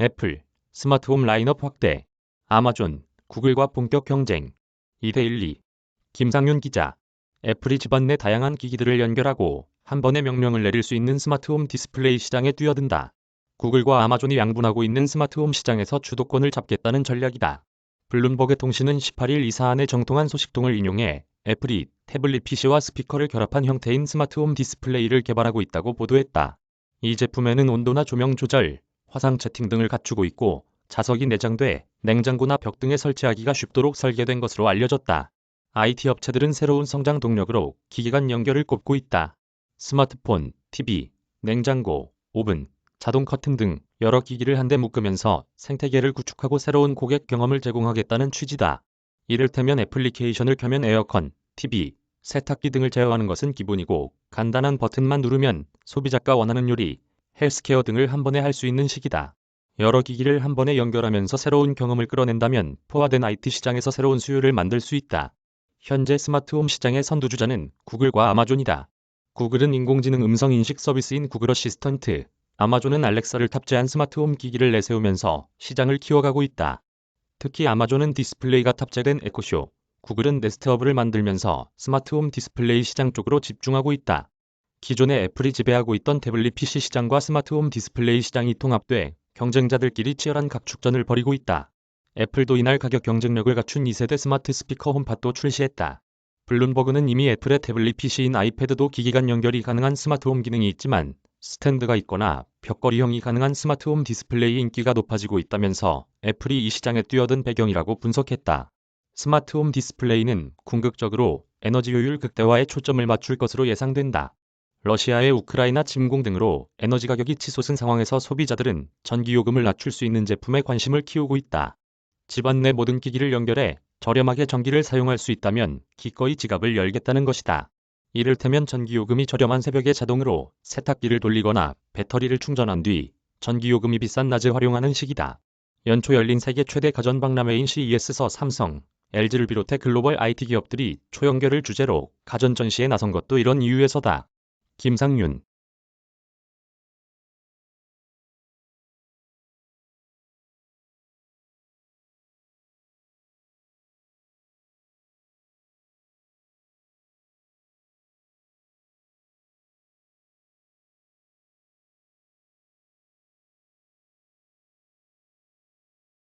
애플, 스마트홈 라인업 확대, 아마존, 구글과 본격 경쟁. 2대1리. 김상윤 기자. 애플이 집안 내 다양한 기기들을 연결하고 한 번에 명령을 내릴 수 있는 스마트홈 디스플레이 시장에 뛰어든다. 구글과 아마존이 양분하고 있는 스마트홈 시장에서 주도권을 잡겠다는 전략이다. 블룸버그 통신은 18일 이 사안의 정통한 소식통을 인용해 애플이 태블릿 PC와 스피커를 결합한 형태인 스마트홈 디스플레이를 개발하고 있다고 보도했다. 이 제품에는 온도나 조명 조절, 화상 채팅 등을 갖추고 있고 자석이 내장돼 냉장고나 벽 등에 설치하기가 쉽도록 설계된 것으로 알려졌다. IT 업체들은 새로운 성장 동력으로 기기 간 연결을 꼽고 있다. 스마트폰, TV, 냉장고, 오븐, 자동 커튼 등 여러 기기를 한데 묶으면서 생태계를 구축하고 새로운 고객 경험을 제공하겠다는 취지다. 이를테면 애플리케이션을 켜면 에어컨, TV, 세탁기 등을 제어하는 것은 기본이고 간단한 버튼만 누르면 소비자가 원하는 요리, 헬스케어 등을 한 번에 할 수 있는 시기다. 여러 기기를 한 번에 연결하면서 새로운 경험을 끌어낸다면 포화된 IT 시장에서 새로운 수요를 만들 수 있다. 현재 스마트홈 시장의 선두주자는 구글과 아마존이다. 구글은 인공지능 음성 인식 서비스인 구글 어시스턴트, 아마존은 알렉사를 탑재한 스마트홈 기기를 내세우면서 시장을 키워가고 있다. 특히 아마존은 디스플레이가 탑재된 에코쇼, 구글은 네스트업을 만들면서 스마트홈 디스플레이 시장 쪽으로 집중하고 있다. 기존의 애플이 지배하고 있던 태블릿 PC 시장과 스마트홈 디스플레이 시장이 통합돼 경쟁자들끼리 치열한 각축전을 벌이고 있다. 애플도 이날 가격 경쟁력을 갖춘 2세대 스마트 스피커 홈팟도 출시했다. 블룸버그는 이미 애플의 태블릿 PC인 아이패드도 기기 간 연결이 가능한 스마트홈 기능이 있지만 스탠드가 있거나 벽걸이형이 가능한 스마트홈 디스플레이 인기가 높아지고 있다면서 애플이 이 시장에 뛰어든 배경이라고 분석했다. 스마트홈 디스플레이는 궁극적으로 에너지 효율 극대화에 초점을 맞출 것으로 예상된다. 러시아의 우크라이나 침공 등으로 에너지 가격이 치솟은 상황에서 소비자들은 전기요금을 낮출 수 있는 제품에 관심을 키우고 있다. 집안 내 모든 기기를 연결해 저렴하게 전기를 사용할 수 있다면 기꺼이 지갑을 열겠다는 것이다. 이를테면 전기요금이 저렴한 새벽에 자동으로 세탁기를 돌리거나 배터리를 충전한 뒤 전기요금이 비싼 낮에 활용하는 식이다. 연초 열린 세계 최대 가전박람회인 CES서 삼성, LG를 비롯해 글로벌 IT 기업들이 초연결을 주제로 가전 전시에 나선 것도 이런 이유에서다. 김상윤